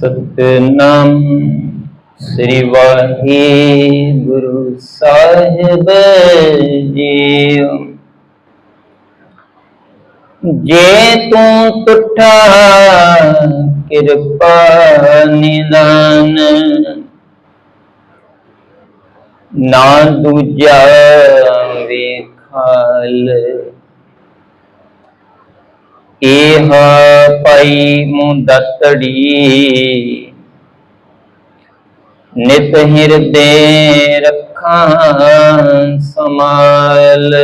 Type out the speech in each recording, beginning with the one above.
ਸਤਨਾਮ ਸ੍ਰੀ ਵਾਹਿਗੁਰੂ ਸਾਹਿਬ ਜੀਓ। ਜੇ ਤੂੰ ਟੁੱਟਾ ਕਿਰਪਾ ਨਿਦਾਨ। ਨਾ ਦੂਜਾ ਵੇਖਾਲ ਇਹ ਪਈ ਮੁੰਦਤੜੀ ਨਿਤ ਹਿਰਦੇ ਰੱਖਾਂ ਸਮਾਲ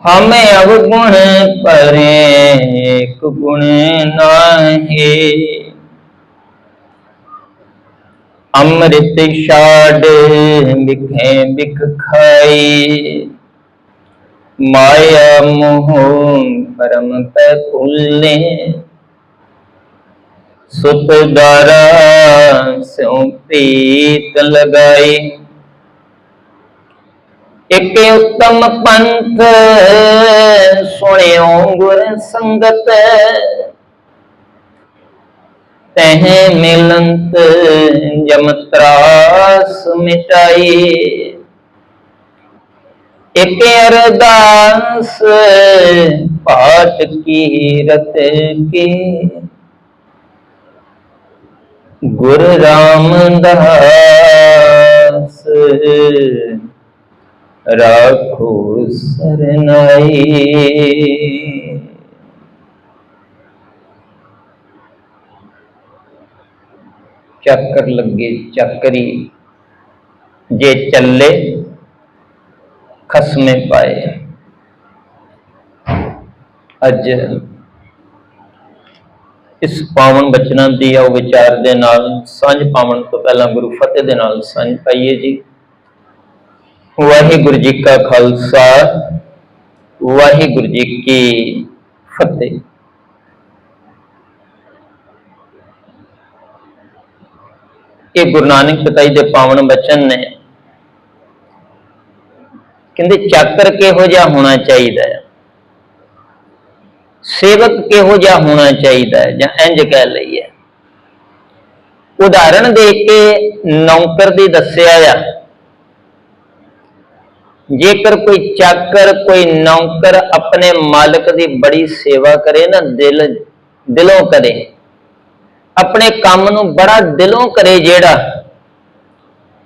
ਹਮੇ ਅਵਗੁਣ ਪਰੇ ਇੱਕ ਗੁਣ ਨਾਹੀ। ਅੰਮ੍ਰਿਤ ਛਾੜ ਵਿਖੇ ਵਿਖ ਖਾਈ। ਮਾਇਆ ਮੋਹ ਪਰਮ ਪੈ ਭੁੱਲੇ। ਸੁਤ ਦਾਰਾ ਸਿਉ ਪੀਤ ਲਗਾਈ ਇਕ ਉਤਮ ਪੰਥ ਸੁਣਿਓ ਗੁਰ ਸੰਗਤ। ਤਹ ਮਿਲੰਤ ਜਮ ਤਰਾਸ ਮਿਟਾਈ ਇਕ ਅਰਦਾਸ ਪਾਟ ਕੀਰਤ ਕੀ। ਗੁਰ ਰਾਮਦਾਸ ਰਾਖੋ ਸਰਨਾਈ। ਚੱਕਰ ਲੱਗੇ ਚੱਕਰੀ ਜੇ ਚੱਲੇ ਖਸਮੇ ਪਾਏ। ਅੱਜ ਇਸ ਪਾਵਨ ਬਚਨਾਂ ਦੀ ਆਓ ਵਿਚਾਰ ਦੇ ਨਾਲ, ਸਾਂਝ ਪਾਵਨ ਤੋਂ ਪਹਿਲਾਂ ਗੁਰੂ ਫਤਿਹ ਦੇ ਨਾਲ ਸਾਂਝ ਪਾਈਏ ਜੀ। ਵਾਹਿਗੁਰੂ ਜੀ ਕਾ ਖਾਲਸਾ, ਵਾਹਿਗੁਰੂ ਜੀ ਕੀ ਫਤਿਹ। ਇਹ ਗੁਰੂ ਨਾਨਕ ਪਿਤਾ ਜੀ ਦੇ ਪਾਵਨ ਬਚਨ ਨੇ ਕਹਿੰਦੇ ਚਾਕਰ ਕਿਹੋ ਜਿਹਾ ਹੋਣਾ ਚਾਹੀਦਾ ਹੈ? ਸੇਵਕ ਕਿਹੋ ਜਿਹਾ ਹੋਣਾ ਚਾਹੀਦਾ ਹੈ? ਜਾਂ ਇੰਜ ਕਹਿ ਲਈਏ। ਉਦਾਹਰਣ ਦੇ ਕੇ ਨੌਕਰ ਦੀ ਦੱਸਿਆ ਆ, ਜੇਕਰ ਕੋਈ ਚਾਕਰ, ਕੋਈ ਨੌਕਰ ਆਪਣੇ ਮਾਲਕ ਦੀ ਬੜੀ ਸੇਵਾ ਕਰੇ ਨਾ, ਦਿਲ, ਦਿਲੋਂ ਕਰੇ, ਆਪਣੇ ਕੰਮ ਨੂੰ ਬੜਾ ਦਿਲੋਂ ਕਰੇ ਜਿਹੜਾ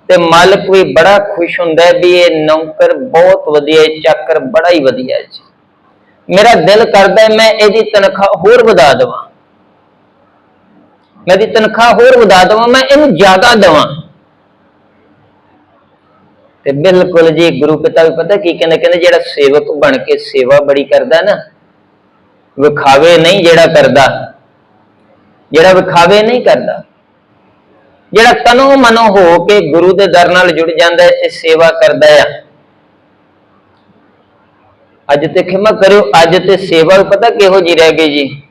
ਤੇ ਮਾਲਕ ਵੀ ਬੜਾ ਖੁਸ਼ ਹੁੰਦਾ ਵੀ ਇਹ ਨੌਕਰ ਬਹੁਤ ਵਧੀਆ ਹੈ, ਚਾਕਰ ਬੜਾ ਹੀ ਵਧੀਆ ਹੈ ਜੀ। ਮੇਰਾ ਦਿਲ ਕਰਦਾ ਮੈਂ ਇਹਦੀ ਤਨਖਾਹ ਹੋਰ ਵਧਾ ਦੇਵਾਂ। ਮੈਂ ਇਹਦੀ ਤਨਖਾਹ ਹੋਰ ਵਧਾ ਦੇਵਾਂ, ਮੈਂ ਇਹਨੂੰ ਜ਼ਿਆਦਾ ਦੇਵਾਂ। ਤੇ ਬਿਲਕੁਲ ਜੀ, ਗੁਰੂ ਪਿਤਾ ਵੀ ਪਤਾ ਕੀ ਕਹਿੰਦੇ ਕਹਿੰਦੇ ਜਿਹੜਾ ਸੇਵਕ ਬਣ ਕੇ ਸੇਵਾ ਬੜੀ ਕਰਦਾ ਨਾ, ਵਿਖਾਵੇ ਨਹੀਂ ਜਿਹੜਾ ਕਰਦਾ। ਜਿਹੜਾ ਵਿਖਾਵੇ ਨਹੀਂ ਕਰਦਾ। ਜਿਹੜਾ ਤਨੋ ਮਨੋ ਹੋ ਕੇ ਗੁਰੂ ਦੇ ਦਰ ਨਾਲ ਜੁੜ ਜਾਂਦਾ ਹੈ ਤੇ ਸੇਵਾ ਕਰਦਾ ਆ ਅੱਜ ਤੇ ਖਿਮਾ ਕਰਿਓ, ਅੱਜ ਤੇ ਸੇਵਾ ਵੀ ਪਤਾ ਕਿਹੋ ਜੀ ਰਹਿ ਗਈ ਜੀ?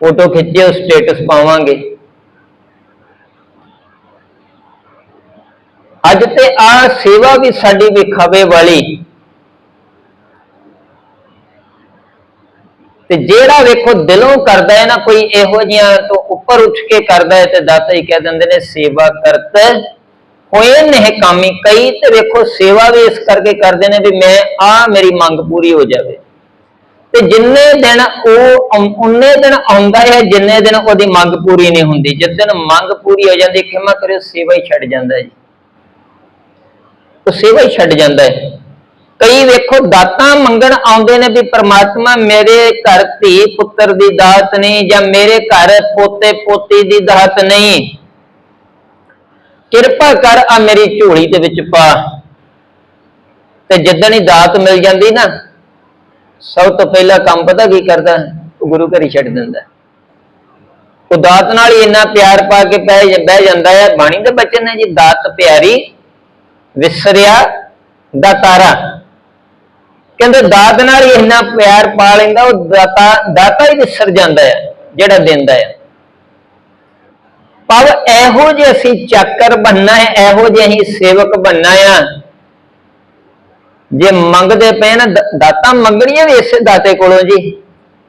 ਫੋਟੋ ਖਿੱਚਿਓ ਸਟੇਟਸ ਪਾਵਾਂਗੇ। ਅੱਜ ਤੇ ਆ ਸੇਵਾ ਵੀ ਸਾਡੀ ਵਿਖਾਵੇ ਵਾਲੀ। ਤੇ ਜਿਹੜਾ ਵੇਖੋ ਦਿਲੋਂ ਕਰਦਾ ਹੈ ਨਾ, ਕੋਈ ਇਹੋ ਜਿਹੀਆਂ ਤੋਂ ਉੱਪਰ ਉੱਠ ਕੇ ਕਰਦਾ ਹੈ ਤੇ ਦਾਤਾ ਹੀ ਕਹਿ ਦਿੰਦੇ ਨੇ, ਸੇਵਾ ਕਰਤ ਹੋਏ ਨੇ ਕਾਮੀ ਕਈ ਤੇ ਵੇਖੋ ਸੇਵਾ ਵੀ ਇਸ ਕਰਕੇ ਕਰਦੇ ਨੇ ਵੀ ਮੈਂ ਆ ਮੇਰੀ ਮੰਗ ਪੂਰੀ ਹੋ ਜਾਵੇ। ਤੇ ਜਿੰਨੇ ਦਿਨ ਉਹ ਉਹਨੇ ਦਿਨ ਆਉਂਦਾ ਹੈ, ਜਿੰਨੇ ਦਿਨ ਉਹਦੀ ਮੰਗ ਪੂਰੀ ਨਹੀਂ ਹੁੰਦੀ। ਜਿਸ ਦਿਨ ਮੰਗ ਪੂਰੀ ਹੋ ਜਾਂਦੀ, ਖਿਮਾ ਕਰਿਓ, ਸੇਵਾ ਹੀ ਛੱਡ ਜਾਂਦਾ ਜੀ। ਉਹ ਸੇਵਾ ਹੀ ਛੱਡ ਜਾਂਦਾ ਹੈ। ਕਈ ਵੇਖੋ, ਦਾਤਾਂ ਮੰਗਣ ਆਉਂਦੇ ਨੇ ਵੀ ਪ੍ਰਮਾਤਮਾ ਮੇਰੇ ਘਰ ਧੀ ਪੁੱਤਰ ਦੀ ਦਾਤ ਨਹੀਂ ਜਾਂ ਮੇਰੇ ਘਰ ਪੋਤੇ ਪੋਤੀ ਦੀ ਦਾਤ ਨਹੀਂ। ਕਿਰਪਾ ਕਰ ਆ ਮੇਰੀ ਝੋਲੀ ਦੇ ਵਿੱਚ ਪਾ। ਤੇ ਜਿੱਦਣ ਹੀ ਦਾਤ ਮਿਲ ਜਾਂਦੀ ਨਾ, ਸਭ ਤੋਂ ਪਹਿਲਾ ਕੰਮ ਪਤਾ ਕੀ ਕਰਦਾ? ਉਹ ਗੁਰੂ ਘਰ ਹੀ ਛੱਡ ਦਿੰਦਾ। ਉਹ ਦਾਤ ਨਾਲ ਹੀ ਇੰਨਾ ਪਿਆਰ ਪਾ ਕੇ ਬਹਿ ਬਹਿ ਜਾਂਦਾ ਹੈ ਬਾਣੀ ਦੇ ਬਚਨ ਨੇ ਜੀ, ਦਾਤ ਪਿਆਰੀ, ਵਿਸਰਿਆ ਦਾਤਾਰਾ ਕਹਿੰਦੇ ਦਾਤ ਨਾਲ ਹੀ ਇੰਨਾ ਪਿਆਰ ਪਾ ਲੈਂਦਾ, ਉਹ ਦਾਤਾ ਦਾਤਾ ਹੀ ਵਿਸਰ ਜਾਂਦਾ ਹੈ ਜਿਹੜਾ ਦਿੰਦਾ ਹੈ ਪਰ ਇਹੋ ਜੇ ਅਸੀਂ ਚੱਕਰ ਬੰਨਾ ਹੈ, ਇਹੋ ਜੇ ਅਸੀਂ ਸੇਵਕ ਬੰਨਾ ਆ। ਜੇ ਮੰਗਦੇ ਪਏ ਨਾ, ਦ- ਮੰਗਣੀਆਂ ਵੀ ਇਸੇ ਦਾਤੇ ਕੋਲੋਂ ਜੀ।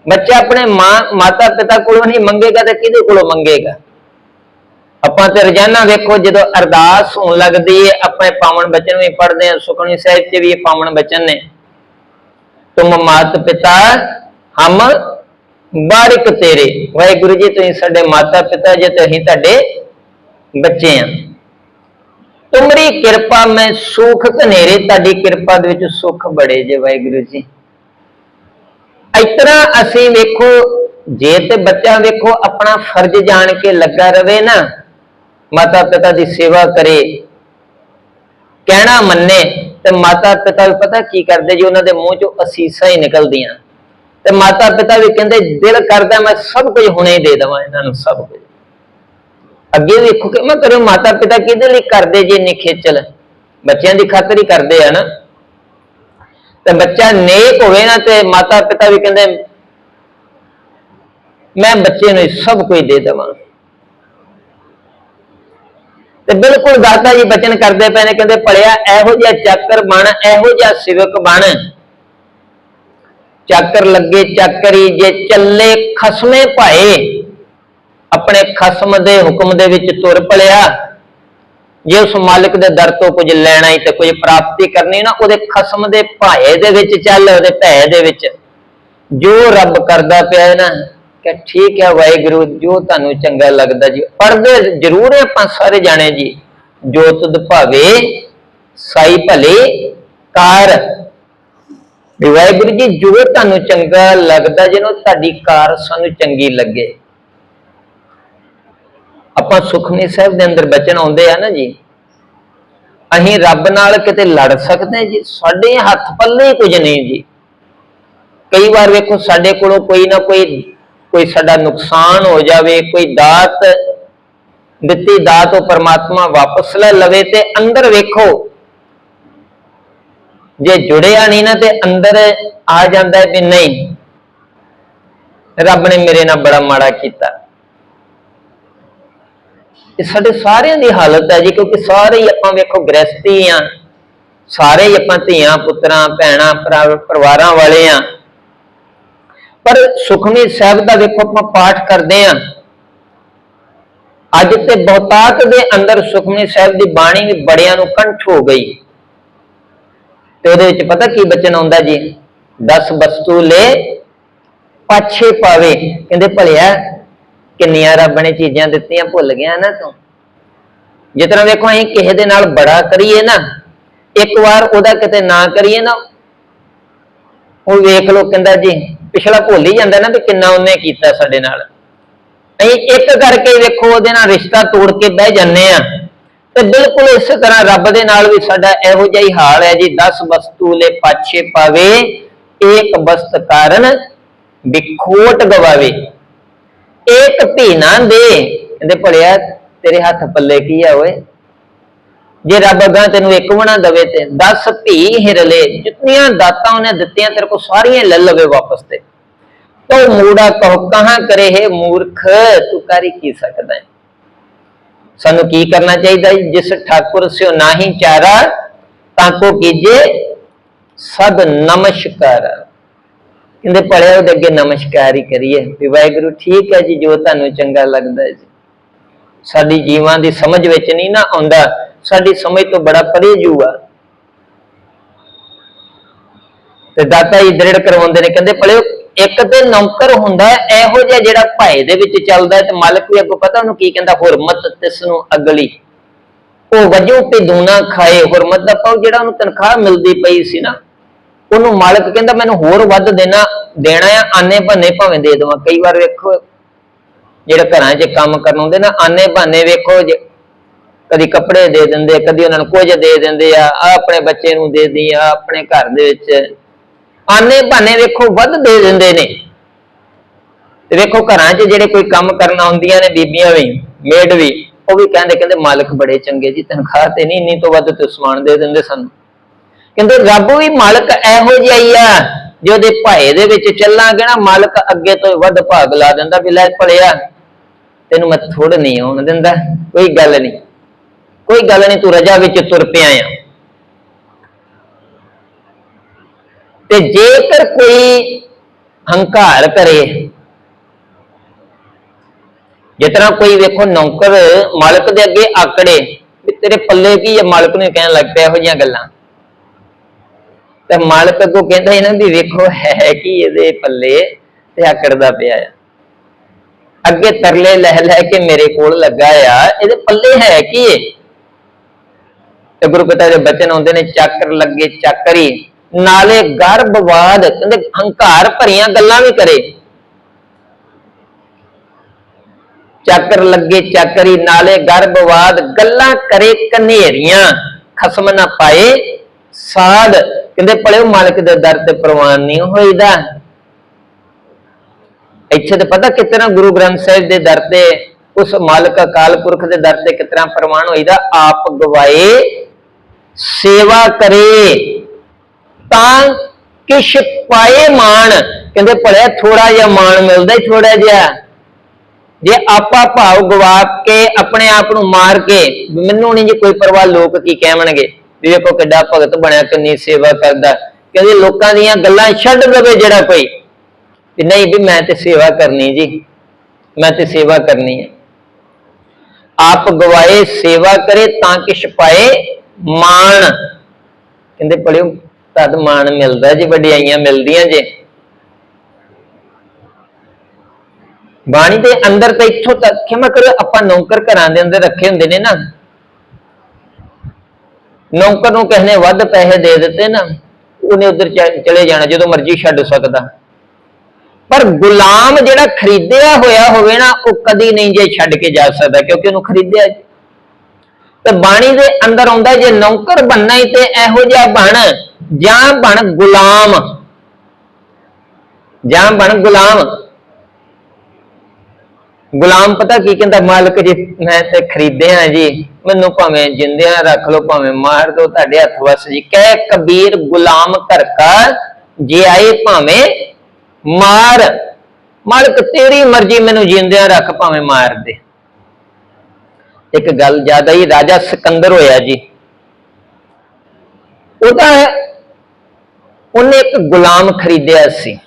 ਬੱਚਾ ਆਪਣੇ ਮਾਂ, ਮਾਤਾ ਪਿਤਾ ਕੋਲੋਂ ਨਹੀਂ ਮੰਗੇਗਾ ਤੇ ਕਿਹਦੇ ਕੋਲੋਂ ਮੰਗੇਗਾ? ਆਪਾਂ ਤੇ ਰੋਜ਼ਾਨਾ ਵੇਖੋ ਜਦੋਂ ਅਰਦਾਸ ਹੋਣ ਲੱਗਦੀ ਹੈ ਆਪਣੇ ਪਾਵਨ ਬਚਨ ਵੀ ਪੜ੍ਹਦੇ ਹਾਂ, ਸੁਖਮਨੀ ਸਾਹਿਬ 'ਚ ਵੀ ਇਹ ਪਾਵਨ ਬਚਨ ਨੇ। ਤੁਮ ਮਾਤ ਪਿਤਾ, ਹਮ ਬਾਰਿਕ ਤੇਰੇ। ਵਾਹਿਗੁਰੂ ਜੀ, ਤੁਸੀਂ ਸਾਡੇ ਮਾਤਾ ਪਿਤਾ ਜੇ ਤੇ ਤੁਹਾਡੇ ਬੱਚੇ ਆ। ਤੁਮਰੀ ਕਿਰਪਾ, ਮੈਂ ਸੁਖ ਘਨੇਰੇ, ਤੁਹਾਡੀ ਕਿਰਪਾ ਦੇ ਵਿੱਚ ਸੁਖ ਬੜੇ ਜੇ, ਵਾਹਿਗੁਰੂ ਜੀ। ਇਤਨਾ ਅਸੀਂ ਵੇਖੋ, ਜੇ ਤੇ ਬੱਚਾ ਵੇਖੋ, ਆਪਣਾ ਫਰਜ਼ ਜਾਣ ਕੇ ਲੱਗਾ ਰਵੇ ਨਾ, ਮਾਤਾ ਪਿਤਾ ਦੀ ਸੇਵਾ ਕਰੇ, ਕਹਿਣਾ ਮੰਨੇ ਤੇ ਮਾਤਾ ਪਿਤਾ ਵੀ ਪਤਾ ਕੀ ਕਰਦੇ ਜੀ, ਉਹਨਾਂ ਦੇ ਮੂੰਹ ਚੋਂ ਅਸੀਸਾਂ ਹੀ ਨਿਕਲਦੀਆਂ। ਤੇ ਮਾਤਾ ਪਿਤਾ ਵੀ ਕਹਿੰਦੇ, ਦਿਲ ਕਰਦਾ ਮੈਂ ਸਭ ਕੁਝ ਹੁਣੇ ਦੇ ਦੇਵਾਂ ਇਹਨਾਂ ਨੂੰ, ਸਭ ਕੁਝ। ਅੱਗੇ ਵੇਖੋ ਕਿ ਮੈਂ ਕਰੋ ਮਾਤਾ ਪਿਤਾ ਕਿਹਦੇ ਲਈ ਕਰਦੇ ਜੇ ਇੰਨੀ ਖੇਚਲ? ਬੱਚਿਆਂ ਦੀ ਖਾਤਰ ਹੀ ਕਰਦੇ ਆ ਨਾ। ਤੇ ਬੱਚਾ ਨੇਕ ਹੋਵੇ ਨਾ ਤੇ ਮਾਤਾ ਪਿਤਾ ਵੀ ਕਹਿੰਦੇ, ਮੈਂ ਬੱਚੇ ਨੂੰ ਸਭ ਕੁਝ ਦੇ ਦੇਵਾਂ। ਤੇ ਬਿਲਕੁਲ ਦਾਤਾ ਜੀ ਬਚਨ ਕਰਦੇ ਪਏ ਨੇ, ਕਹਿੰਦੇ ਭਲਿਆ ਇਹੋ ਜਿਹਾ ਚੱਕਰ ਬਣ, ਇਹੋ ਜਿਹਾ ਸੇਵਕ ਬਣ। ਚੱਕਰ ਲੱਗੇ ਚੱਕਰੀ ਜੇ ਚੱਲੇ ਖਸਮੇ ਭਾਏ, ਆਪਣੇ ਖਸਮ ਦੇ ਹੁਕਮ ਦੇ ਵਿੱਚ ਤੁਰ ਭਲਿਆ ਜੇ ਉਸ ਮਾਲਕ ਦੇ ਦਰ ਤੋਂ ਕੁਝ ਲੈਣਾ ਹੀ ਤੇ ਕੁਝ ਪ੍ਰਾਪਤੀ ਕਰਨੀ ਨਾ, ਉਹਦੇ ਖਸਮ ਦੇ ਭਾਏ ਦੇ ਵਿੱਚ ਚੱਲ, ਉਹਦੇ ਭੈ ਦੇ ਵਿੱਚ। ਜੋ ਰੱਬ ਕਰਦਾ ਪਿਆ ਹੈ ਨਾ ਕਿ ਠੀਕ ਹੈ ਵਾਹਿਗੁਰੂ, ਜੋ ਤੁਹਾਨੂੰ ਚੰਗਾ ਲੱਗਦਾ ਜੀ ਪੜਦੇ ਜ਼ਰੂਰ ਆਪਾਂ ਸਾਰੇ ਜਾਣੇ ਜੀ। ਜੋ ਤੁਧ ਭਾਵੇ, ਸਾਈ ਭਲੇ ਕਾਰ। ਵਾਹਿਗੁਰੂ ਜੀ, ਜੋ ਤੁਹਾਨੂੰ ਚੰਗਾ ਲੱਗਦਾ, ਜਿਹਨੂੰ ਤੁਹਾਡੀ ਕਾਰ ਸਾਨੂੰ ਚੰਗੀ ਲੱਗੇ। ਆਪਾਂ ਸੁਖਮਨੀ ਸਾਹਿਬ ਦੇ ਅੰਦਰ ਬਚਨ ਆਉਂਦੇ ਆ ਨਾ ਜੀ, ਅਸੀਂ ਰੱਬ ਨਾਲ ਕਿਤੇ ਲੜ ਸਕਦੇ ਜੀ, ਸਾਡੇ ਹੱਥ ਪੱਲੇ ਹੀ ਕੁਝ ਨਹੀਂ ਜੀ। ਕਈ ਵਾਰ ਵੇਖੋ, ਸਾਡੇ ਕੋਲੋਂ ਕੋਈ ਨਾ ਕੋਈ ਕੋਈ ਸਾਡਾ ਨੁਕਸਾਨ ਹੋ ਜਾਵੇ, ਕੋਈ ਦਾਤ, ਦਿੱਤੀ ਦਾਤ ਉਹ ਪਰਮਾਤਮਾ ਵਾਪਸ ਲੈ ਲਵੇ ਤੇ ਅੰਦਰ ਵੇਖੋ। ਜੇ ਜੁੜਿਆ ਨਹੀਂ ਨਾ ਤੇ ਅੰਦਰ ਆ ਜਾਂਦਾ ਹੈ ਵੀ ਨਹੀਂ। ਰੱਬ ਨੇ ਮੇਰੇ ਨਾਲ ਬੜਾ ਮਾੜਾ ਕੀਤਾ। ਇਹ ਸਾਡੇ ਸਾਰਿਆਂ ਦੀ ਹਾਲਤ ਹੈ ਜੀ, ਕਿਉਂਕਿ ਸਾਰੇ ਹੀ ਆਪਾਂ ਵੇਖੋ ਗ੍ਰਸਤੀ ਆ। ਸਾਰੇ ਹੀ ਆਪਾਂ ਧੀਆਂ, ਪੁੱਤਰਾਂ, ਭੈਣਾਂ, ਭਰਾ- ਪਰਿਵਾਰਾਂ ਵਾਲੇ ਆ। ਪਰ ਸੁਖਮਨੀ ਸਾਹਿਬ ਦਾ ਵੇਖੋ ਆਪਾਂ ਪਾਠ ਕਰਦੇ ਆ ਅੱਜ ਤੇ ਬਹੁਤਾਤ ਦੇ ਅੰਦਰ ਸੁਖਮਨੀ ਸਾਹਿਬ ਦੀ ਬਾਣੀ ਵੀ ਬੜਿਆਂ ਨੂੰ ਕੰਠ ਹੋ ਗਈ। ਤੇ ਉਹਦੇ ਵਿੱਚ ਪਤਾ ਕੀ ਬਚਨ ਆਉਂਦਾ ਜੀ? 10 ਵਸਤੂ ਲੈ, ਪਾਛੇ ਪਾਵੇ। ਕਹਿੰਦੇ ਭਲਿਆ, ਕਿੰਨੀਆਂ ਰੱਬ ਨੇ ਚੀਜ਼ਾਂ ਦਿੱਤੀਆਂ, ਭੁੱਲ ਗਿਆ ਨਾ ਤੂੰ। ਜਿਸ ਤਰ੍ਹਾਂ ਵੇਖੋ ਅਸੀਂ ਕਿਸੇ ਦੇ ਨਾਲ ਬੜਾ ਕਰੀਏ ਨਾ, ਇੱਕ ਵਾਰ ਉਹਦਾ ਕਿਤੇ ਨਾ ਕਰੀਏ ਨਾ, ਉਹ ਵੇਖ ਲੋ ਕਹਿੰਦਾ ਜੀ ਪਿਛਲਾ ਭੁੱਲ ਹੀ ਜਾਂਦਾ ਨਾ ਤੇ ਕਿੰਨਾ ਉਹਨੇ ਕੀਤਾ ਸਾਡੇ ਨਾਲ। ਅਸੀਂ ਇੱਕ ਕਰਕੇ ਵੇਖੋ, ਉਹਦੇ ਨਾਲ ਰਿਸ਼ਤਾ ਤੋੜ ਕੇ ਬਹਿ ਜਾਂਦੇ ਆ ਤੇ ਬਿਲਕੁਲ ਇਸੇ ਤਰ੍ਹਾਂ ਰੱਬ ਦੇ ਨਾਲ ਵੀ ਸਾਡਾ ਇਹੋ ਜਿਹਾ ਹੀ ਹਾਲ ਹੈ ਜੀ 10 ਵਸਤੂ ਪਾਛੇ ਪਾਵੇ, ਏਕ ਬਸਤ ਕਾਰਨ ਵਿਖੋਟ ਗਵਾਵੇ। ਇੱਕ ਭੀ ਦੇ। ਕਹਿੰਦੇ ਭੜਿਆ ਤੇਰੇ ਹੱਥ ਪੱਲੇ ਕੀ ਆ ਓਏ? ਜੇ ਰੱਬ ਅਗਾਂ ਤੈਨੂੰ ਇੱਕ ਬਣਾ ਦਵੇ ਤੇ 10 ਭੀ ਹਿਰਲੇ ਜਿਤਨੀਆਂ ਦਾਤਾਂ ਉਹਨੇ ਦਿੱਤੀਆਂ, ਤੇਰੇ ਕੋ ਸਾਰੀਆਂ ਲੈ ਲਵੇ ਵਾਪਸ ਤੇ। ਤੋ ਮੂੜਾ ਕਹੋ, ਕਹਾਂ ਕਰੇ ਹੈ ਮੂਰਖ? ਤੂੰ ਕਰੀ ਕੀ ਸਕਦਾ ਹੈ? ਸਾਨੂੰ ਕੀ ਕਰਨਾ ਚਾਹੀਦਾ ਜਿਸ ਠਾਕੁਰ ਸਿਓ ਨਾਹੀ ਚਾਰਾ, ਤਾਂ ਕੋ ਕੀਜੇ ਸਦ ਨਮਸਕਾਰ। ਕਹਿੰਦੇ ਪੜਿਆ ਉਹਦੇ ਅੱਗੇ ਨਮਸਕਾਰ ਹੀ ਕਰੀਏ। ਵੀ ਵਾਹਿਗੁਰੂ ਠੀਕ ਹੈ ਜੀ, ਜੋ ਤੁਹਾਨੂੰ ਚੰਗਾ ਲੱਗਦਾ ਹੈ ਜੀ। ਸਾਡੀ ਜੀਵਾਂ ਦੀ ਸਮਝ ਵਿੱਚ ਨਹੀਂ ਨਾ ਆਉਂਦਾ। ਸਾਡੀ ਸਮਝ ਤੋਂ ਬੜਾ ਪਰੇ ਜੂਆ। ਤੇ ਦਾਤਾ ਜੀ ਦ੍ਰਿੜ ਕਰਵਾਉਂਦੇ ਨੇ। ਕਹਿੰਦੇ ਭਲੇ ਇੱਕ ਤੇ ਨੌਕਰ ਹੁੰਦਾ ਇਹੋ ਜਿਹਾ ਜਿਹੜਾ ਭਾਏ ਦੇ ਵਿੱਚ ਚੱਲਦਾ ਤੇ ਮਾਲਕ ਵੀ ਅੱਗੋਂ ਪਤਾ ਉਹਨੂੰ ਕੀ ਕਹਿੰਦਾ, ਹੁਰਮਤ ਤਿਸ ਨੂੰ ਅਗਲੀ। ਉਹ ਵਜੋਂ ਤੇ ਖਾਏ, ਹੁਰਮਤ ਦਾ ਪਾਉ ਜਿਹੜਾ ਉਹਨੂੰ ਤਨਖਾਹ ਮਿਲਦੀ ਪਈ ਸੀ ਨਾ, ਉਹਨੂੰ ਮਾਲਕ ਕਹਿੰਦਾ, ਮੈਨੂੰ ਹੋਰ ਵੱਧ ਦੇਣਾ ਦੇਣਾ ਆ, ਆਨੇ ਬੰਨੇ ਭਾਵੇਂ ਦੇ ਦੇਵਾਂ। ਕਈ ਵਾਰ ਵੇਖੋ, ਜਿਹੜੇ ਘਰਾਂ 'ਚ ਕੰਮ ਕਰਨ ਆਉਂਦੇ ਨਾ, ਆਨੇ ਬਹਾਨੇ ਵੇਖੋ ਜੇ, ਕਦੀ ਕੱਪੜੇ ਦੇ ਦਿੰਦੇ, ਕਦੀ ਉਹਨਾਂ ਨੂੰ ਕੁਝ ਦੇ ਦਿੰਦੇ ਆ ਆ ਆਪਣੇ ਬੱਚੇ ਨੂੰ ਦੇ ਦੀ ਆ, ਆਪਣੇ ਘਰ ਦੇ ਵਿੱਚ। ਆਨੇ ਬਹਾਨੇ ਵੇਖੋ ਵੱਧ ਦੇ ਦਿੰਦੇ ਨੇ। ਤੇ ਵੇਖੋ ਘਰਾਂ 'ਚ ਜਿਹੜੇ ਕੋਈ ਕੰਮ ਕਰਨ ਆਉਂਦੀਆਂ ਨੇ ਬੀਬੀਆਂ ਵੀ, ਮੇਡ ਵੀ, ਉਹ ਵੀ ਕਹਿੰਦੇ ਕਹਿੰਦੇ ਮਾਲਕ ਬੜੇ ਚੰਗੇ ਜੀ, ਤਨਖਾਹ ਤੇ ਨਹੀਂ, ਇੰਨੀ ਤੋਂ ਵੱਧ ਤੇ ਸਮਾਨ ਦੇ ਦਿੰਦੇ ਸਾਨੂੰ। ਕਹਿੰਦੇ ਰੱਬ ਵੀ ਮਾਲਕ ਇਹੋ ਜਿਹਾ ਹੀ ਆ, ਜੇ ਉਹਦੇ ਭਾਏ ਦੇ ਵਿੱਚ ਚੱਲਾਂਗੇ ਨਾ, ਮਾਲਕ ਅੱਗੇ ਤੋਂ ਵੱਧ ਭਾਗ ਲਾ ਦਿੰਦਾ ਵੀ ਲੈ ਭਲਿਆ, ਤੈਨੂੰ ਮੈਂ ਥੋੜ ਨਹੀਂ ਆਉਣ ਦਿੰਦਾ, ਕੋਈ ਗੱਲ ਨਹੀਂ। ਕੋਈ ਗੱਲ ਨਹੀਂ, ਤੂੰ ਰਜਾ ਵਿੱਚ ਤੁਰ ਪਿਆ ਆ। ਤੇ ਜੇਕਰ ਕੋਈ ਹੰਕਾਰ ਕਰੇ, ਜਿਸ ਤਰ੍ਹਾਂ ਕੋਈ ਵੇਖੋ ਨੌਕਰ ਮਾਲਕ ਦੇ ਅੱਗੇ ਆਕੜੇ, ਵੀ ਤੇਰੇ ਪੱਲੇ ਕੀ ਹੈ ਮਾਲਕ ਨੂੰ ਕਹਿਣ ਲੱਗ ਪਿਆ ਇਹੋ ਜਿਹੀਆਂ ਗੱਲਾਂ। ਤੇ ਮਾਲਕ ਅੱਗੋਂ ਕਹਿੰਦਾ ਇਹਨਾਂ ਦੀ ਵੇਖੋ ਹੈ ਕੀ ਇਹਦੇ ਪੱਲੇ ਤੇ ਆਕੜਦਾ ਪਿਆ ਆ। ਅੱਗੇ ਤਰਲੇ ਲਹਿ ਲੈ ਕੇ ਮੇਰੇ ਕੋਲ ਲੱਗਾ ਆ, ਇਹਦੇ ਪੱਲੇ ਹੈ ਕੀ ਹੈ ਤੇ ਗੁਰੂ ਪਿਤਾ ਦੇ ਬਚਨ ਆਉਂਦੇ ਨੇ, ਚੱਕਰ ਲੱਗੇ ਚੱਕਰੀ। ਨਾਲੇ ਗਰਭਵਾਦ, ਕਹਿੰਦੇ ਹੰਕਾਰ ਭਰੀਆਂ ਗੱਲਾਂ ਵੀ ਕਰੇ। ਚੱਕਰ ਲੱਗੇ ਚੱਕਰੀ, ਨਾਲੇ ਗਰਭਵਾਦ ਗੱਲਾਂ ਕਰੇ ਕਨੇਰੀਆਂ ਖਸਮ ਨਾ ਪਾਏ ਸਾਧ। ਕਹਿੰਦੇ ਪੜਿਓ ਮਾਲਕ ਦੇ ਦਰ ਤੇ ਪ੍ਰਵਾਨ ਨਹੀਂ ਹੋਈਦਾ। ਇੱਥੇ ਤੇ ਪਤਾ ਕਿਤਨਾ ਗੁਰੂ ਗ੍ਰੰਥ ਸਾਹਿਬ ਦੇ ਦਰ ਤੇ, ਉਸ ਮਾਲਕ ਅਕਾਲ ਪੁਰਖ ਦੇ ਦਰ ਤੇ ਕਿਤਨਾ ਪ੍ਰਮਾਣ ਹੋਈਦਾ। ਆਪ ਗਵਾਏ, ਸੇਵਾ ਕਰੇ। ਤਾਂ ਕਿ ਪਾਏ ਮਾਣ, ਕਹਿੰਦੇ ਭਲਿਆ ਥੋੜਾ ਜਿਹਾ ਮਾਣ ਮਿਲਦਾ ਹੀ ਥੋੜਾ ਜਿਹਾ। ਜੇ ਆਪਾ ਭਾਵ ਗਵਾ ਕੇ ਆਪਣੇ ਆਪ ਨੂੰ ਮਾਰ ਕੇ ਮੈਨੂੰ ਨਹੀਂ ਜੀ ਕੋਈ ਪਰਵਾਹ, ਲੋਕ ਕੀ ਕਹਿਣਗੇ? ਵੀ ਵੇਖੋ ਕਿੱਡਾ ਭਗਤ ਬਣਿਆ, ਕਿੰਨੀ ਸੇਵਾ ਕਰਦਾ। ਕਹਿੰਦੇ ਲੋਕਾਂ ਦੀਆਂ ਗੱਲਾਂ ਛੱਡ ਦੇਵੇ ਜਿਹੜਾ ਕੋਈ। ਵੀ ਨਹੀਂ ਵੀ ਮੈਂ ਤੇ ਸੇਵਾ ਕਰਨੀ ਜੀ। ਮੈਂ ਤੇ ਸੇਵਾ ਕਰਨੀ ਹੈ। ਆਪ ਗਵਾਏ ਸੇਵਾ ਕਰੇ ਤਾਂ ਕਿਛ ਪਾਏ ਮਾਣ। ਕਹਿੰਦੇ ਪੜਿਓ ਤਦ ਮਾਣ ਮਿਲਦਾ ਜੀ ਵਡਿਆਈਆਂ ਮਿਲਦੀਆਂ ਜੇ। ਬਾਣੀ ਦੇ ਅੰਦਰ ਤਾਂ ਇੱਥੋਂ ਤੱਕ, ਖਿਮਾ ਕਰੋ, ਆਪਾਂ ਨੌਕਰ ਘਰਾਂ ਦੇ ਅੰਦਰ ਰੱਖੇ ਹੁੰਦੇ ਨੇ ਨਾ। ਨੌਕਰ ਨੂੰ ਕਿਸੇ ਨੇ ਵੱਧ ਪੈਸੇ ਦੇ ਦਿੱਤੇ ਨਾ, ਉਹਨੇ ਉਧਰ ਚਲੇ ਜਾਣਾ ਜਦੋਂ ਮਰਜ਼ੀ ਛੱਡ ਸਕਦਾ। ਪਰ ਗੁਲਾਮ ਜਿਹੜਾ ਖਰੀਦਿਆ ਹੋਇਆ ਹੋਵੇ ਨਾ, ਉਹ ਕਦੀ ਨਹੀਂ ਜੇ ਛੱਡ ਕੇ ਜਾ ਸਕਦਾ, ਕਿਉਂਕਿ ਉਹਨੂੰ ਖਰੀਦਿਆ ਤੇ ਬਾਣੀ ਦੇ ਅੰਦਰ ਆਉਂਦਾ ਜੇ ਨੌਕਰ ਬਣਨਾ ਹੀ ਤੇ ਇਹੋ ਜਿਹਾ ਬਣ, ਜਾਂ ਬਣ ਗੁਲਾਮ। ਜਾਂ ਬਣ ਗੁਲਾਮ। ਗੁਲਾਮ ਪਤਾ ਕੀ ਕਹਿੰਦਾ, ਮਾਲਕ ਜੀ, ਮੈਂ ਤੇ ਖਰੀਦਿਆ ਜੀ, ਮੈਨੂੰ ਭਾਵੇਂ ਜਿੰਦਿਆਂ ਰੱਖ ਲੋ ਭਾਵੇਂ ਮਾਰ ਦੋ, ਤੁਹਾਡੇ ਹੱਥ ਵਸ ਜੀ। ਕਹਿ ਕਬੀਰ, ਗੁਲਾਮ ਘਰ ਕਾ ਜੇ ਆਏ ਭਾਵੇਂ ਮਾਰ। ਮਾਲਕ ਤੇਰੀ ਮਰਜ਼ੀ, ਮੈਨੂੰ ਜਿੰਦਿਆਂ ਰੱਖ, ਭਾਵੇਂ ਮਾਰ ਦੇ। ਇੱਕ ਗੱਲ ਜ਼ਿਆਦਾ ਹੀ ਰਾਜਾ ਸਿਕੰਦਰ ਹੋਇਆ ਜੀ। ਉਹਦਾ ਉਹਨੇ ਇੱਕ ਗੁਲਾਮ ਖਰੀਦਿਆ ਸੀ।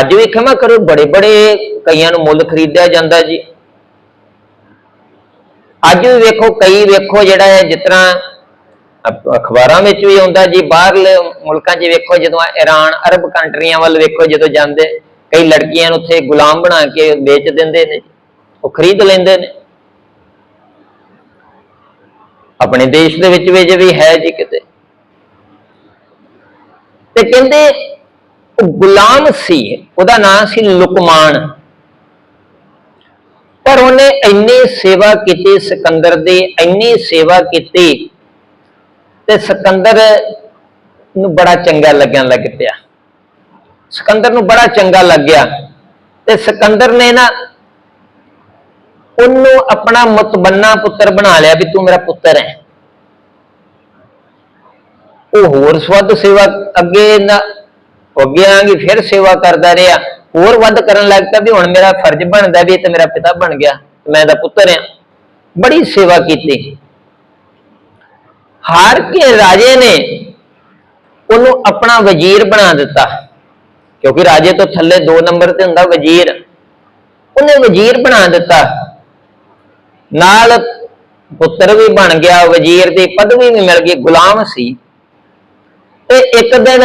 ਅੱਜ ਵੀ ਖਮਾ ਕਰੋ, ਬੜੇ ਬੜੇ ਕਈਆਂ ਨੂੰ ਮੁੱਲ ਖਰੀਦਿਆ ਜਾਂਦਾ ਜੀ। ਅੱਜ ਵੀ ਵੇਖੋ, ਕਈ ਵੇਖੋ ਜਿਹੜਾ ਹੈ ਜਿਸ ਤਰ੍ਹਾਂ ਅਖਬਾਰਾਂ ਵਿੱਚ ਵੀ ਆਉਂਦਾ ਜੀ, ਬਾਹਰਲੇ ਮੁਲਕਾਂ 'ਚ ਵੇਖੋ, ਜਦੋਂ ਈਰਾਨ ਅਰਬ ਕੰਟਰੀਆਂ ਵੱਲ ਵੇਖੋ, ਜਦੋਂ ਜਾਂਦੇ, ਕਈ ਲੜਕੀਆਂ ਨੂੰ ਉੱਥੇ ਗੁਲਾਮ ਬਣਾ ਕੇ ਵੇਚ ਦਿੰਦੇ ਨੇ, ਉਹ ਖਰੀਦ ਲੈਂਦੇ ਨੇ। ਆਪਣੇ ਦੇਸ਼ ਦੇ ਵਿੱਚ ਵੀ ਵੀ ਹੈ ਜੀ ਕਿਤੇ। ਤੇ ਕਹਿੰਦੇ ਉਹ ਗੁਲਾਮ ਸੀ, ਉਹਦਾ ਨਾਮ ਸੀ ਲੁਕਮਾਨ। ਪਰ ਉਹਨੇ ਇੰਨੀ ਸੇਵਾ ਕੀਤੀ ਸਿਕੰਦਰ ਦੀ, ਇੰਨੀ ਸੇਵਾ ਕੀਤੀ ਤੇ ਸਿਕੰਦਰ ਨੂੰ ਬੜਾ ਚੰਗਾ ਲੱਗਣ ਲੱਗ ਪਿਆ। ਸਿਕੰਦਰ ਨੂੰ ਬੜਾ ਚੰਗਾ ਲੱਗਿਆ ਤੇ ਸਿਕੰਦਰ ਨੇ ਨਾ ਉਹਨੂੰ ਆਪਣਾ ਮੁਤਬੰਨਾ ਪੁੱਤਰ ਬਣਾ ਲਿਆ ਵੀ ਤੂੰ ਮੇਰਾ ਪੁੱਤਰ ਹੈ। ਉਹ ਹੋਰ ਸਵੱਧ ਸੇਵਾ ਅੱਗੇ ਨਾ ਅੱਗੇ ਆਂਗੀ ਫਿਰ ਸੇਵਾ ਕਰਦਾ ਰਿਹਾ। ਹੋਰ ਵੱਧ ਕਰਨ ਲੱਗ ਪਿਆ ਵੀ ਹੁਣ ਮੇਰਾ ਫਰਜ਼ ਬਣਦਾ ਵੀ ਇਹ ਤੇ ਮੇਰਾ ਪਿਤਾ ਬਣ ਗਿਆ ਮੈਂ ਦਾ ਪੁੱਤਰ ਆ ਬੜੀ ਸੇਵਾ ਕੀਤੀ। ਹਾਰ ਕੇ ਰਾਜੇ ਨੇ ਉਹਨੂੰ ਆਪਣਾ ਵਜ਼ੀਰ ਬਣਾ ਦਿੱਤਾ। ਕਿਉਂਕਿ ਰਾਜੇ ਤੋਂ ਥੱਲੇ 2 ਨੰਬਰ ਤੇ ਹੁੰਦਾ ਵਜ਼ੀਰ। ਉਹਨੇ ਵਜ਼ੀਰ ਬਣਾ ਦਿੱਤਾ। ਨਾਲ ਪੁੱਤਰ ਵੀ ਬਣ ਗਿਆ, ਵਜ਼ੀਰ ਦੀ ਪਦਵੀ ਵੀ ਮਿਲ ਗਈ, ਗੁਲਾਮ ਸੀ। ਤੇ ਇੱਕ ਦਿਨ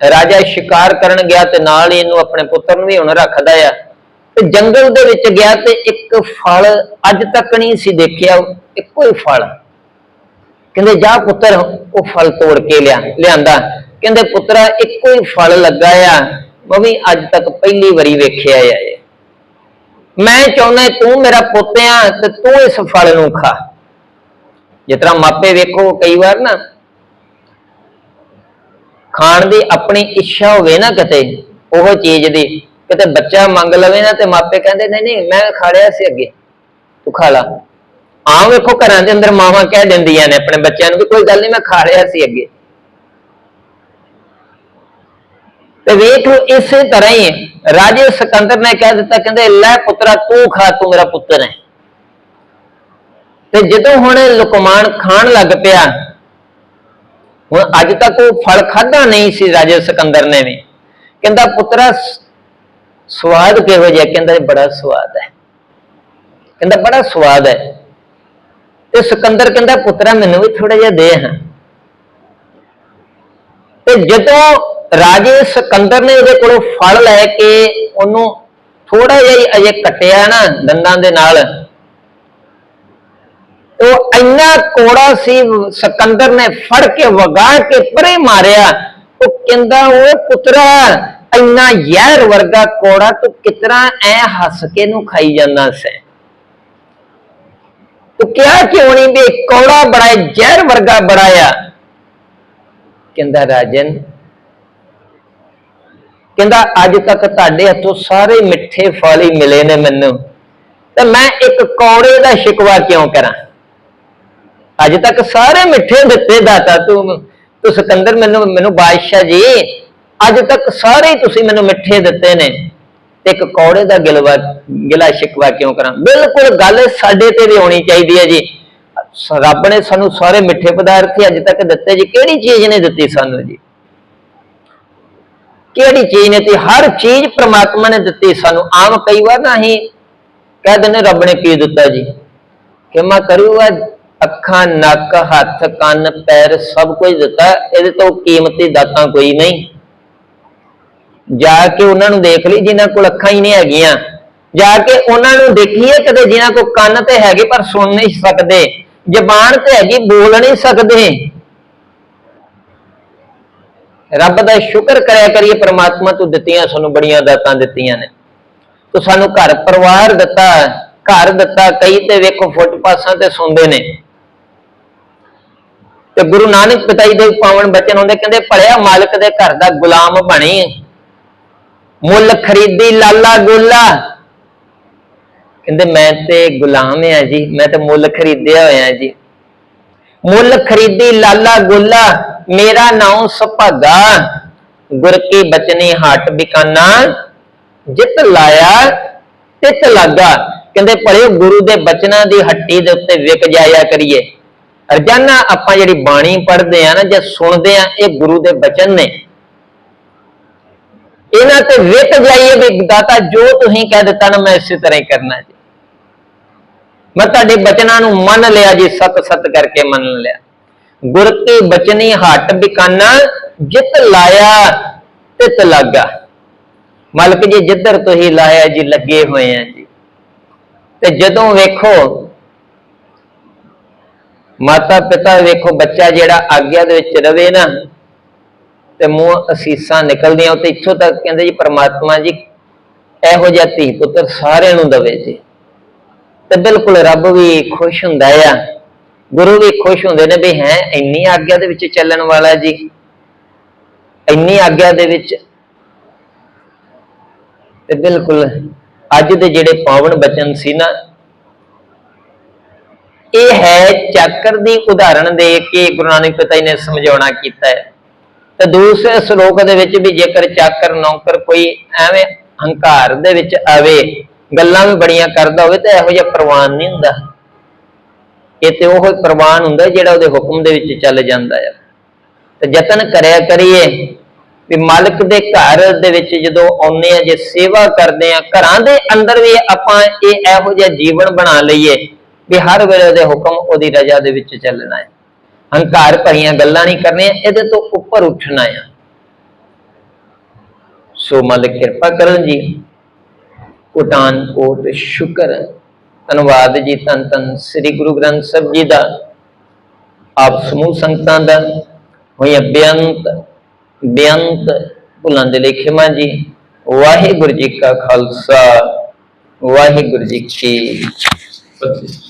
ਰਾਜਾ ਸ਼ਿਕਾਰ ਕਰਨ ਗਿਆ ਤੇ ਨਾਲ ਹੀ ਇਹਨੂੰ ਆਪਣੇ ਪੁੱਤਰ ਨੂੰ ਵੀ ਹੁਣ ਰੱਖਦਾ ਆ। ਤੇ ਜੰਗਲ ਦੇ ਵਿੱਚ ਗਿਆ ਤੇ ਇੱਕ ਫਲ ਅੱਜ ਤੱਕ ਨਹੀਂ ਸੀ ਦੇਖਿਆ, ਇੱਕੋ ਹੀ ਫਲ। ਕਹਿੰਦੇ, ਜਾ ਪੁੱਤਰ, ਉਹ ਫਲ ਤੋੜ ਕੇ ਲਿਆ, ਲਿਆਂਦਾ। ਕਹਿੰਦੇ, ਪੁੱਤਰਾ, ਇੱਕੋ ਹੀ ਫਲ ਲੱਗਾ ਆ, ਮੈਂ ਵੀ ਅੱਜ ਤੱਕ ਪਹਿਲੀ ਵਾਰੀ ਵੇਖਿਆ ਆ ਇਹ। ਮੈਂ ਚਾਹੁੰਦਾ ਤੂੰ ਮੇਰਾ ਪੁੱਤ ਆ ਤੇ ਤੂੰ ਇਸ ਫਲ ਨੂੰ ਖਾ। ਜਿਸ ਤਰ੍ਹਾਂ ਮਾਪੇ ਵੇਖੋ ਕਈ ਵਾਰ ਨਾ, ਖਾਣ ਦੀ ਆਪਣੀ ਇੱਛਾ ਹੋਵੇ ਨਾ ਕਿਤੇ, ਉਹ ਚੀਜ਼ ਦੀ, ਕਿਤੇ ਬੱਚਾ ਮੰਗ ਲਵੇ ਨਾ ਤੇ ਮਾਪੇ ਕਹਿੰਦੇ, ਨਹੀਂ ਨਹੀਂ, ਮੈਂ ਖਾ ਲਿਆ ਸੀ ਅੱਗੇ, ਤੂੰ ਖਾ ਲਾ। ਆਮ ਵੇਖੋ ਘਰਾਂ ਦੇ ਅੰਦਰ ਮਾਵਾਂ ਕਹਿ ਦਿੰਦੀਆਂ ਨੇ ਆਪਣੇ ਬੱਚਿਆਂ ਨੂੰ ਵੀ ਕੋਈ ਗੱਲ ਨਹੀਂ, ਮੈਂ ਖਾ ਲਿਆ ਸੀ ਅੱਗੇ। ਤੇ ਵੇਖੋ ਇਸੇ ਤਰ੍ਹਾਂ ਹੀ ਰਾਜੇ ਸਿਕੰਦਰ ਨੇ ਕਹਿ ਦਿੱਤਾ, ਕਹਿੰਦੇ, ਲੈ ਪੁੱਤਰਾ, ਤੂੰ ਖਾ, ਤੂੰ ਮੇਰਾ ਪੁੱਤਰ ਹੈ। ਤੇ ਜਦੋਂ ਹੁਣ ਲੁਕਮਾਨ ਖਾਣ ਲੱਗ ਪਿਆ, ਹੁਣ ਅੱਜ ਤੱਕ ਉਹ ਫਲ ਖਾਦਾ ਨਹੀਂ ਸੀ ਰਾਜੇ ਸਿਕੰਦਰ ਨੇ ਵੀ। ਕਹਿੰਦਾ, ਪੁੱਤਰਾ, ਸਵਾਦ ਕਿਹੋ ਜਿਹਾ? ਕਹਿੰਦਾ ਬੜਾ ਸਵਾਦ ਹੈ। ਕਹਿੰਦਾ, ਬੜਾ ਸਵਾਦ ਹੈ। ਤੇ ਸਿਕੰਦਰ ਕਹਿੰਦਾ, ਪੁੱਤਰਾ, ਮੈਨੂੰ ਵੀ ਥੋੜਾ ਜਿਹਾ ਦੇ ਹਾਂ। ਤੇ ਜਦੋਂ ਰਾਜੇ ਸਿਕੰਦਰ ਨੇ ਉਹਦੇ ਕੋਲੋਂ ਫਲ ਲੈ ਕੇ ਉਹਨੂੰ ਥੋੜਾ ਜਿਹਾ ਅਜੇ ਕੱਟਿਆ ਨਾ ਦੰਦਾਂ ਦੇ ਨਾਲ। ਉਹ ਇੰਨਾ ਕੋੜਾ ਸੀ, ਸਿਕੰਦਰ ਨੇ ਫੜ ਕੇ ਵਗਾ ਕੇ ਪਰੇ ਮਾਰਿਆ। ਉਹ ਕਹਿੰਦਾ ਉਹ ਪੁੱਤਰਾ, ਇੰਨਾ ਜ਼ਹਿਰ ਵਰਗਾ ਕੋੜਾ ਤੂੰ ਕਿਤਨਾ ਐ ਹੱਸ ਕੇ ਨੂੰ ਖਾਈ ਜਾਂਦਾ ਸੈਂ? ਤੂੰ ਕਿਹਾ ਕਿਉਂ ਨਹੀਂ ਵੀ ਕੋੜਾ ਬੜਾ ਜ਼ਹਿਰ ਵਰਗਾ ਬੜਾ ਆ ਕਹਿੰਦਾ, ਰਾਜਨ ਕਹਿੰਦਾ, ਅੱਜ ਤੱਕ ਤੁਹਾਡੇ ਹੱਥੋਂ ਸਾਰੇ ਮਿੱਠੇ ਫਲ ਹੀ ਮਿਲੇ ਨੇ ਮੈਨੂੰ। ਤੇ ਮੈਂ ਇੱਕ ਕੌੜੇ ਦਾ ਸ਼ਿਕਵਾ ਕਿਉਂ ਕਰਾਂ? ਅੱਜ ਤੱਕ ਸਾਰੇ ਮਿੱਠੇ ਦਿੱਤੇ ਦਾਤਾ ਤੂੰ। ਤੂੰ ਸਿਕੰਦਰ, ਮੈਨੂੰ ਮੈਨੂੰ ਬਾਦਸ਼ਾਹ ਜੀ, ਅੱਜ ਤੱਕ ਸਾਰੇ ਤੁਸੀਂ ਮੈਨੂੰ ਮਿੱਠੇ ਦਿੱਤੇ ਨੇ। ਤੇ ਇੱਕ ਕੌੜੇ ਦਾ ਗਿਲਵਾ, ਗਿਲਾ ਸ਼ਿਕਵਾ ਕਿਉਂ ਕਰਾਂ? ਬਿਲਕੁਲ ਗੱਲ ਸਾਡੇ ਤੇ ਵੀ ਹੋਣੀ ਚਾਹੀਦੀ ਹੈ ਜੀ। ਰੱਬ ਨੇ ਸਾਨੂੰ ਸਾਰੇ ਮਿੱਠੇ ਪਦਾਰਥ ਅੱਜ ਤੱਕ ਦਿੱਤੇ ਜੀ। ਕਿਹੜੀ ਚੀਜ਼ ਨੇ ਦਿੱਤੀ ਸਾਨੂੰ ਜੀ? ਕਿਹੜੀ ਚੀਜ਼ ਨੇ ਤੇ ਹਰ ਚੀਜ਼ ਪ੍ਰਮਾਤਮਾ ਨੇ ਦਿੱਤੀ ਸਾਨੂੰ, ਆਮ ਕਈ ਵਾਰ ਨਾ ਅਸੀਂ ਕਹਿ ਦਿੰਦੇ ਰੱਬ ਨੇ ਕੀ ਦਿੱਤਾ ਜੀ? ਕਿ ਮੈਂ ਕਰੂਗਾ ਅੱਖਾਂ, ਨੱਕ, ਹੱਥ, ਕੰਨ, ਪੈਰ ਸਭ ਕੁਝ ਦਿੱਤਾ, ਇਹਦੇ ਤੋਂ ਕੀਮਤੀ ਦਾਤਾਂ ਕੋਈ ਨਹੀਂ। ਜਾ ਕੇ ਉਹਨਾਂ ਨੂੰ ਦੇਖ ਲਈ, ਜਿਨ੍ਹਾਂ ਕੋਲ ਅੱਖਾਂ ਹੀ ਨਹੀਂ ਹੈਗੀਆਂ। ਜਾ ਕੇ ਉਹਨਾਂ ਨੂੰ ਦੇਖੀਏ ਕਦੇ ਜਿਨ੍ਹਾਂ ਕੋਲ ਕੰਨ ਤੇ ਹੈਗੇ ਪਰ ਸੁਣ ਨਹੀਂ ਸਕਦੇ, ਜ਼ਬਾਨ ਤੇ ਹੈਗੀ ਬੋਲ ਨਹੀਂ ਸਕਦੇ। ਰੱਬ ਦਾ ਸ਼ੁਕਰ ਕਰਿਆ ਕਰੀਏ, ਪ੍ਰਮਾਤਮਾ ਤੂੰ ਦਿੱਤੀਆਂ, ਸਾਨੂੰ ਬੜੀਆਂ ਦਾਤਾਂ ਦਿੱਤੀਆਂ ਨੇ। ਤੂੰ ਸਾਨੂੰ ਘਰ ਪਰਿਵਾਰ ਦਿੱਤਾ, ਘਰ ਦਿੱਤਾ, ਕਈ ਤੇ ਵੇਖੋ ਫੁੱਟਪਾਸਾਂ ਤੇ ਸੌਂਦੇ ਨੇ। ਤੇ ਗੁਰੂ ਨਾਨਕ ਪਿਤਾ ਜੀ ਦੇ ਪਾਵਨ ਬਚਨ ਹੁੰਦੇ ਕਹਿੰਦੇ ਭਲਿਆ ਮਾਲਕ ਦੇ ਘਰ ਦਾ ਗੁਲਾਮ ਬਣੇ। ਮੁੱਲ ਖਰੀਦੀ, ਲਾਲਾ ਗੋਲਾ। ਕਹਿੰਦੇ, ਮੈਂ ਤੇ ਗੁਲਾਮ ਆ ਜੀ, ਮੈਂ ਤੇ ਮੁੱਲ ਖਰੀਦਿਆ ਹੋਇਆ ਜੀ। ਮੁੱਲ ਖਰੀਦੀ, ਲਾਲਾ ਗੋਲਾ। ਮੇਰਾ ਨਾਮ ਸੁਭਾਗਾ। ਗੁਰ ਕੀ ਬਚਨੀ ਹਟ ਬਿਕਾਨਾ। ਜਿਤ ਲਾਇਆ, ਤਿਤ ਲਾਗਾ। ਕਹਿੰਦੇ ਭਲੇ ਗੁਰੂ ਦੇ ਬਚਨਾਂ ਦੀ ਹੱਟੀ ਦੇ ਉੱਤੇ ਵਿਕ ਜਾਇਆ ਕਰੀਏ। ਰੋਜ਼ਾਨਾ ਆਪਾਂ ਜਿਹੜੀ ਬਾਣੀ ਪੜ੍ਹਦੇ ਆ ਨਾ, ਜਾਂ ਸੁਣਦੇ ਆ, ਇਹ ਗੁਰੂ ਦੇ ਬਚਨ ਨੇ। ਇਹਨਾਂ ਤੇ ਵਿਕ ਜਾਈਏ ਵੀ ਦਾਤਾ, ਜੋ ਤੁਸੀਂ ਕਹਿ ਦਿੱਤਾ ਨਾ, ਮੈਂ ਇਸੇ ਤਰ੍ਹਾਂ ਹੀ ਕਰਨਾ ਜੀ। ਮੈਂ ਤੁਹਾਡੇ ਬਚਨਾਂ ਨੂੰ ਮੰਨ ਲਿਆ ਜੀ ਸਤ ਸਤ ਕਰਕੇ ਮੰਨ ਲਿਆ। ਗੁਰ ਕੀ ਬਚਨੀ ਹੱਟ ਬਿਕਾਨਾ, ਜਿਤ ਲਾਇਆ ਤਿਤ ਲੱਗਾ। ਮਾਲਕ ਜੀ, ਜਿੱਧਰ ਤੁਸੀਂ ਲਾਇਆ ਜੀ, ਲੱਗੇ ਹੋਏ ਆ ਜੀ। ਤੇ ਜਦੋਂ ਵੇਖੋ ਮਾਤਾ ਪਿਤਾ ਵੇਖੋ, ਬੱਚਾ ਜਿਹੜਾ ਆਗਿਆ ਦੇ ਵਿੱਚ ਰਵੇ ਨਾ, ਤੇ ਮੂੰਹ ਅਸੀਸਾਂ ਨਿਕਲਦੀਆਂ ਤੇ ਇੱਥੋਂ ਤੱਕ ਕਹਿੰਦੇ ਜੀ, ਪ੍ਰਮਾਤਮਾ ਜੀ, ਇਹੋ ਜਿਹਾ ਧੀ ਪੁੱਤਰ ਸਾਰਿਆਂ ਨੂੰ ਦਵੇ ਜੀ। ਤੇ ਬਿਲਕੁਲ ਰੱਬ ਵੀ ਖੁਸ਼ ਹੁੰਦਾ ਆ। ਗੁਰੂ ਵੀ ਖੁਸ਼ ਹੁੰਦੇ ਨੇ ਵੀ ਹੈ, ਇੰਨੀ ਆਗਿਆ ਦੇ ਵਿੱਚ ਚੱਲਣ ਵਾਲਾ ਜੀ। ਇੰਨੀ ਆਗਿਆ ਦੇ ਵਿੱਚ। ਤੇ ਬਿਲਕੁਲ ਅੱਜ ਦੇ ਜਿਹੜੇ ਪਾਵਨ ਬਚਨ ਸੀ ਨਾ, ਇਹ ਹੈ ਚੱਕਰ ਦੀ ਉਦਾਹਰਣ ਦੇ ਕੇ ਗੁਰੂ ਨਾਨਕ ਪਿਤਾ ਜੀ ਨੇ ਸਮਝਾਉਣਾ ਕੀਤਾ ਹੈ। ਤੇ ਦੂਸਰੇ ਸ਼ਲੋਕ ਦੇ ਵਿੱਚ ਵੀ ਜੇਕਰ ਚੱਕਰ, ਨੌਕਰ ਕੋਈ ਐਵੇਂ ਹੰਕਾਰ ਦੇ ਵਿੱਚ ਆਵੇ, ਗੱਲਾਂ ਵੀ ਬੜੀਆਂ ਕਰਦਾ ਹੋਵੇ ਤਾਂ ਇਹੋ ਜਿਹਾ ਪ੍ਰਵਾਨ ਨਹੀਂ ਹੁੰਦਾ। ਇਹ ਤੇ ਉਹ ਪ੍ਰਵਾਨ ਹੁੰਦਾ ਜਿਹੜਾ ਉਹਦੇ ਹੁਕਮ ਦੇ ਵਿੱਚ ਚੱਲ ਜਾਂਦਾ ਆ ਤੇ ਯਤਨ ਕਰਿਆ ਕਰੀਏ ਵੀ ਮਾਲਕ ਦੇ ਘਰ ਦੇ ਵਿੱਚ ਜਦੋਂ ਆਉਂਦੇ ਆ ਜੇ ਸੇਵਾ ਕਰਦੇ ਆ ਘਰਾਂ ਦੇ ਅੰਦਰ ਵੀ ਆਪਾਂ ਇਹ ਇਹੋ ਜਿਹਾ ਜੀਵਨ ਬਣਾ ਲਈਏ ਵੀ ਹਰ ਵੇਲੇ ਉਹਦੇ ਹੁਕਮ ਉਹਦੀ ਰਜ਼ਾ ਦੇ ਵਿੱਚ ਚੱਲਣਾ ਹੈ। ਹੰਕਾਰ ਭਰੀਆਂ ਗੱਲਾਂ ਨਹੀਂ ਕਰਨੀਆਂ, ਇਹਦੇ ਤੋਂ ਉੱਪਰ ਉੱਠਣਾ ਆ ਸੋ ਮਾਲਕ ਕਿਰਪਾ ਕਰਨ ਜੀ। ਕੋਟਾਨ ਕੋਟ ਸ਼ੁਕਰ। ਧੰਨਵਾਦ ਜੀ ਤਨ ਤਨ ਸ੍ਰੀ ਗੁਰੂ ਗ੍ਰੰਥ ਸਾਹਿਬ ਜੀ ਦਾ, ਆਪ ਸਮੂਹ ਸੰਗਤਾਂ ਦਾ, ਹੋਈ ਬੇਅੰਤ ਬੇਅੰਤ ਭੁੱਲਾਂ ਦੇ ਲਈ ਜੀ। ਵਾਹਿਗੁਰੂ ਜੀ ਕਾ ਖਾਲਸਾ, ਵਾਹਿਗੁਰੂ ਜੀ ਕੀ ਫਤਿਹ।